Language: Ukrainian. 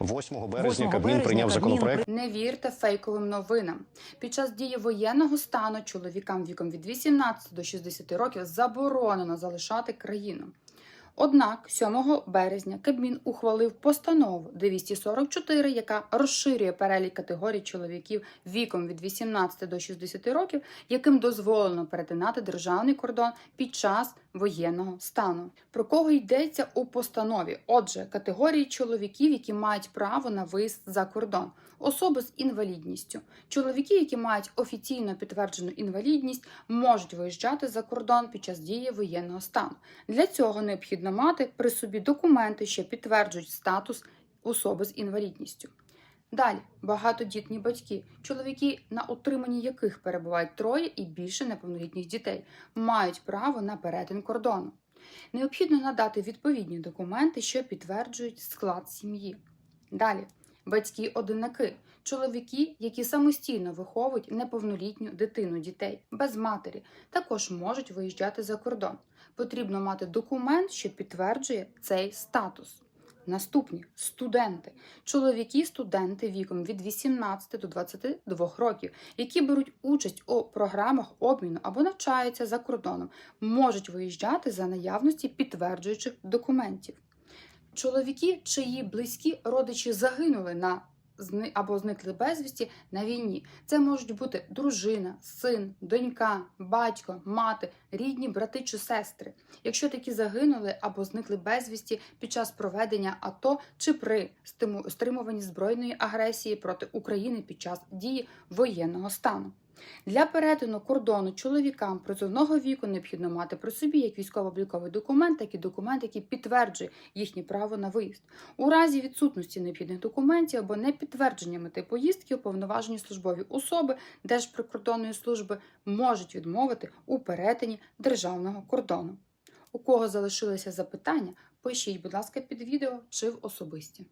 8 березня 8 Кабмін березня прийняв законопроект. Не вірте фейковим новинам. Під час дії воєнного стану чоловікам віком від 18 до 60 років заборонено залишати країну. Однак 7 березня Кабмін ухвалив постанову 244, яка розширює перелік категорій чоловіків віком від 18 до 60 років, яким дозволено перетинати державний кордон під час воєнного стану. Про кого йдеться у постанові? Отже, категорії чоловіків, які мають право на виїзд за кордон, особи з інвалідністю, чоловіки, які мають офіційно підтверджену інвалідність, можуть виїжджати за кордон під час дії воєнного стану. Для цього необхідно мати при собі документи, що підтверджують статус особи з інвалідністю. Далі багатодітні батьки, чоловіки, на утриманні яких перебувають троє і більше неповнолітніх дітей, мають право на перетин кордону. Необхідно надати відповідні документи, що підтверджують склад сім'ї. Далі батьки-одинаки, чоловіки, які самостійно виховують неповнолітню дитину дітей без матері, також можуть виїжджати за кордон. Потрібно мати документ, що підтверджує цей статус. Наступні студенти, чоловіки-студенти віком від 18 до 22 років, які беруть участь у програмах обміну або навчаються за кордоном, можуть виїжджати за наявності підтверджуючих документів. Чоловіки, чиї близькі родичі загинули на або зникли безвісті на війні. Це можуть бути дружина, син, донька, батько, мати, рідні, брати чи сестри. Якщо такі загинули або зникли безвісті під час проведення АТО чи при стримуванні збройної агресії проти України під час дії воєнного стану. Для перетину кордону чоловікам призовного віку необхідно мати при собі як військово-обліковий документ, так і документ, який підтверджує їхнє право на виїзд. У разі відсутності необхідних документів або непідтвердження мети поїздки уповноважені службові особи Держприкордонної служби можуть відмовити у перетині державного кордону. У кого залишилися запитання, пишіть, будь ласка, під відео чи в особисті.